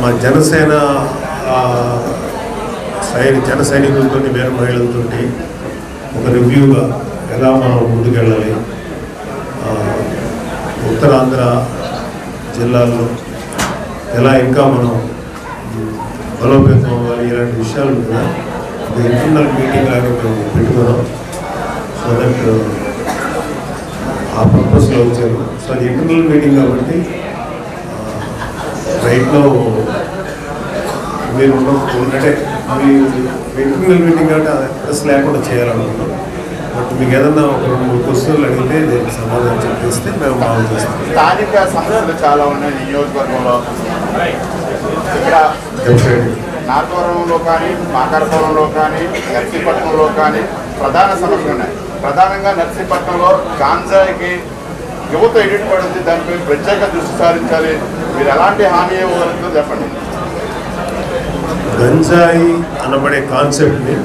మా జనసేన సైని జన సైనికులతో వేరే మహిళలతో ఒక రివ్యూగా ఎలా మనం ముందుకెళ్ళాలి? ఉత్తరాంధ్ర జిల్లాల్లో ఎలా ఇంకా మనం బలోపేతం అవ్వాలి ఇలాంటి విషయాలు కూడా ఒక ఇంటర్నల్ మీటింగ్ లాగా మేము పెట్టుకున్నాం. సో దట్ ఆ పర్పస్లో వచ్చారు. సో అది ఇంటర్నల్ మీటింగ్ కాబట్టి రైట్లో మీరు అంటే మీ మీటింగ్ అంటే ప్రెస్ లేకుండా చేయాలనుకున్నాం బట్ మీకు ఏదన్నా ఒక రెండు మూడు క్వశ్చన్లు అడిగితే దీనికి సమాధానం చెప్పేస్తే మేము బాగా చేస్తాం. స్థానిక సమస్యలు చాలా ఉన్నాయి నియోజకవర్గంలో. ఇక్కడ నాగవరంలో కానీ మాకారపురంలో కానీ నర్సీపట్నంలో కానీ ప్రధాన సమస్యలు ఉన్నాయి. ప్రధానంగా నర్సీపట్నంలో గాంజాయికి యువత ఎడిట్ పడుతుంది దానిపై ప్రత్యేక దృష్టి సారించాలి. మీరు ఎలాంటి హామీ ఇవ్వగలుగుతుందో చెప్పండి. గంజాయి అనబడే కాన్సెప్ట్ని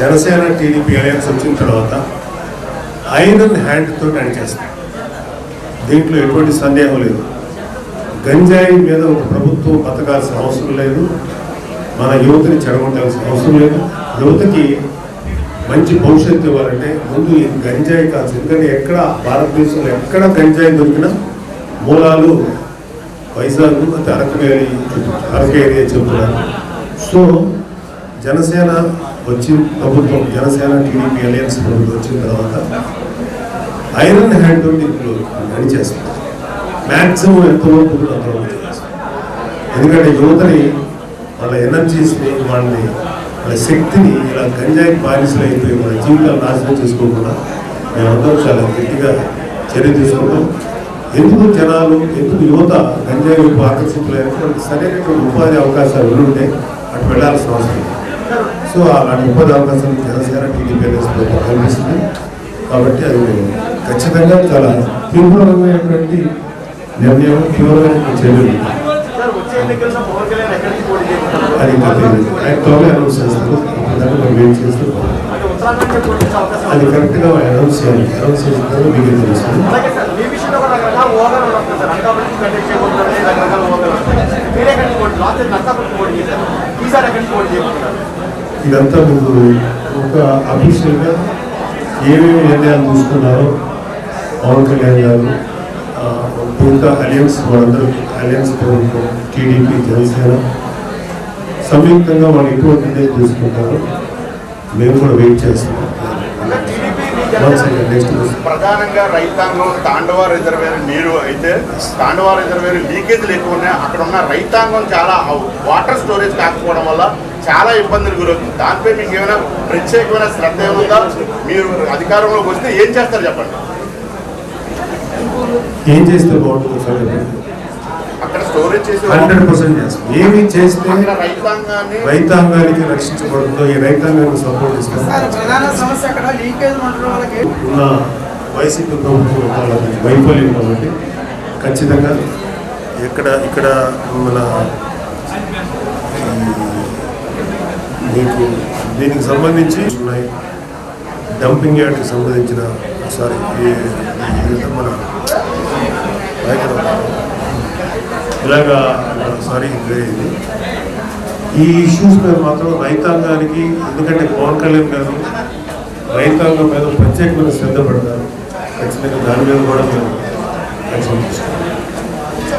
జనసేన టీడీపీ అలయన్స్ వచ్చిన తర్వాత ఐరన్ హ్యాండ్తో తోటి అణిచేస్తాం దీంట్లో ఎటువంటి సందేహం లేదు. గంజాయి మీద ఒక ప్రభుత్వం బతకాల్సిన అవసరం లేదు. మన యువతని చెడగొట్టాల్సిన అవసరం లేదు. యువతకి మంచి భవిష్యత్తు ఇవ్వాలంటే ముందు ఈ గంజాయి కాల్సి ఎందుకంటే ఎక్కడ భారతదేశంలో ఎక్కడ గంజాయి దొరికినా మూలాలు వైజాగ్ అంటే అరకేరి వ్యాలీ చెబుతున్నారు సో జనసేన వచ్చి ప్రభుత్వం జనసేన టీడీపీ అలయన్స్ ప్రభుత్వం వచ్చిన తర్వాత ఐరన్ హ్యాండ్ ఇప్పుడు నడిచేస్తుంది మ్యాక్సిమం ఎంతవరకు అంతవరకు చేస్తారు. ఎందుకంటే యువతని వాళ్ళ ఎనర్జీస్ని వాళ్ళని వాళ్ళ శక్తిని ఇలా గంజాయి బానిసలు అయిపోయి వాళ్ళ జీవితాలు నాశనం చేసుకోకుండా మేమందరం చాలా గట్టిగా చర్య తీసుకుంటాం. ఎందుకు జనాలు ఎందుకు యువత గంజాయి వైపు ఆకర్షితులైనటువంటి సరైనటువంటి ఉపాధి అవకాశాలు ఉంటే అటు వెళ్ళాల్సిన అవసరం సో అలాంటి ఉపాధి అవకాశాలు జనసేన టీడీపీ కనిపిస్తుంది కాబట్టి అది ఖచ్చితంగా చాలా తీవ్రమైనటువంటి నిర్ణయం తీవ్రమైన చర్యలు. అది ఇంకా తెలియదు ఆయన త్వరగా అనౌన్స్ చేస్తారు. దాన్ని మనం వెయిట్ చేస్తూ? అది. కరెక్ట్గా అనౌన్స్ చేయాలి. అనౌన్స్ చేసిన తర్వాత మీకు చేయబోతున్నారు ఇదంతా మీకు ఒక అఫీషియల్గా ఏమేమి నిర్ణయాలు తీసుకున్నారో పవన్ కళ్యాణ్ గారు మిగతా అలయన్స్ వాళ్ళందరూ అలయన్స్ ప్రభుత్వం టీడీపీ జనసేన సంయుక్తంగా వాళ్ళు ఎటువంటి నిర్ణయం తీసుకుంటారో. మేము కూడా వెయిట్ చేస్తున్నాం question. ప్రధానంగా రైతాంగం తాండవ రిజర్వేర్ నీరు అయితే తాండవ రిజర్వేర్ లీకేజ్లు ఎక్కువ ఉన్నాయి. అక్కడ ఉన్న రైతాంగం చాలా వాటర్ స్టోరేజ్ కాకపోవడం వల్ల చాలా ఇబ్బందులు గురవుతుంది. దానిపై మీకు ఏమైనా ప్రత్యేకమైన శ్రద్ధ ఏముందా మీరు అధికారంలోకి వస్తే ఏం చేస్తారు చెప్పండి. ఏం చేస్తే బాగుంటుంది సార్ హండ్రెడ్ పర్సెంట్ చేస్తాం ఏమి చేస్తే రైతాంగానికి రక్షించబడుతుందో ఈ రైతాంగానికి సపోర్ట్ ఇస్తాం ఉన్న వైసీపీ ప్రభుత్వం వాళ్ళకి వైఫల్యం కాబట్టి ఖచ్చితంగా ఇక్కడ ఇక్కడ మన మీకు దీనికి సంబంధించి ఉన్నాయి. డంపింగ్ యార్డ్కి సంబంధించిన సారీ మన రైతు- ఇలాగా సారీ ఇది ఈ ఇష్యూస్ మీద మాత్రం రైతాంగానికి ఎందుకంటే పవన్ కళ్యాణ్ గారు రైతాంగం మీద ప్రత్యేకమైన శ్రద్ధ పడతారు. ఖచ్చితంగా దాని మీద కూడా మేము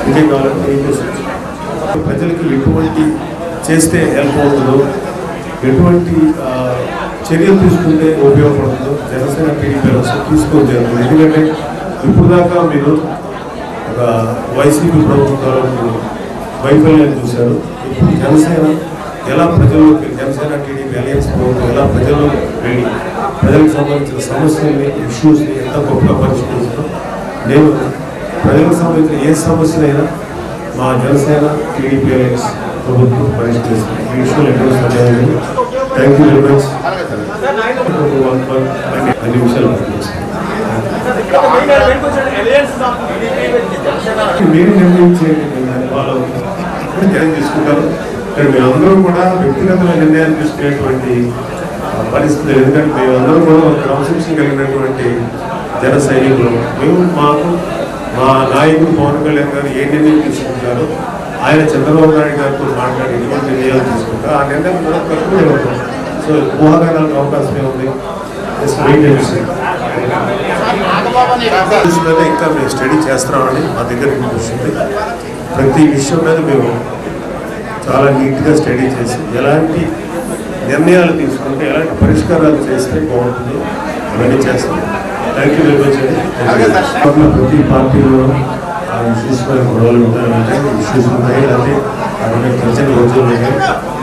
ఇదే కావాలంటే ఏం చేస్తాం ప్రజలకి ఎటువంటి చేస్తే హెల్ప్ అవుతుందో ఎటువంటి చర్యలు తీసుకుంటే ఉపయోగపడుతుందో జనసేన టీడీపీ తీసుకోవడం జరుగుతుంది ఎందుకంటే ఇప్పుడు దాకా మీరు ఒక వైసీపీ ప్రభుత్వంలో మీరు వైఫల్యం చూశారు. ఇప్పుడు జనసేన ఎలా ప్రజల్లోకి జనసేన టీడీపీ అలయన్స్ ప్రభుత్వం ఎలా ప్రజల్లోకి వెళ్ళి ప్రజలకు సంబంధించిన సమస్యల్ని ఇష్యూస్ని ఎంత గొప్పగా పరిష్కరిస్తుందో నేను ప్రజలకు సంబంధించిన ఏ సమస్యనైనా మా జనసేన టీడీపీ అలయన్స్ ప్రభుత్వం పరిష్కరిస్తుంది. ఈ విషయంలో ఎన్నో సందేహం థ్యాంక్ యూ వెరీ మచ్ అన్ని విషయాలు పరిష్కరిస్తాం మీరు నిర్ణయించేది వాళ్ళు నిర్ణయం తీసుకుంటారు. ఇక్కడ అందరూ కూడా వ్యక్తిగతమైన నిర్ణయాలు తీసుకునేటువంటి పరిస్థితి ఎందుకంటే ఎందుకంటే అందరూ కూడా ఒక క్రమశిక్షణ కలిగినటువంటి జన సైనికులు. మేము మాకు మా నాయకుడు పవన్ కళ్యాణ్ గారు ఏ నిర్ణయం తీసుకుంటారో ఆయన చంద్రబాబు నాయుడు గారితో మాట్లాడి ఎటువంటి నిర్ణయాలు తీసుకుంటారు ఆ నిర్ణయం కూడా తక్కువ ఉంటాం సో ఊహాగానాలకు అవకాశమే ఉంది మీద ఇంకా మేము స్టడీ చేస్తున్నామని మా దగ్గర వచ్చింది ప్రతి విషయం మీద మేము చాలా నీట్గా స్టడీ చేసి ఎలాంటి నిర్ణయాలు తీసుకుంటే ఎలాంటి పరిష్కారాలు చేస్తే బాగుంటుంది అవన్నీ చేస్తాం. Thank you very much. అండి. ప్రతి పార్టీలో ఆ ఇష్యూస్ పైన గొడవలు ఉంటాయంటే ఇష్యూస్ ఉన్నాయి లేకపోతే అటువంటి ప్రజల రోజులు ఉన్నాయి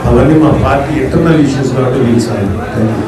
అవన్నీ మా పార్టీ ఇంటర్నల్ ఇష్యూస్ కాబట్టి వీలు థ్యాంక్ యూ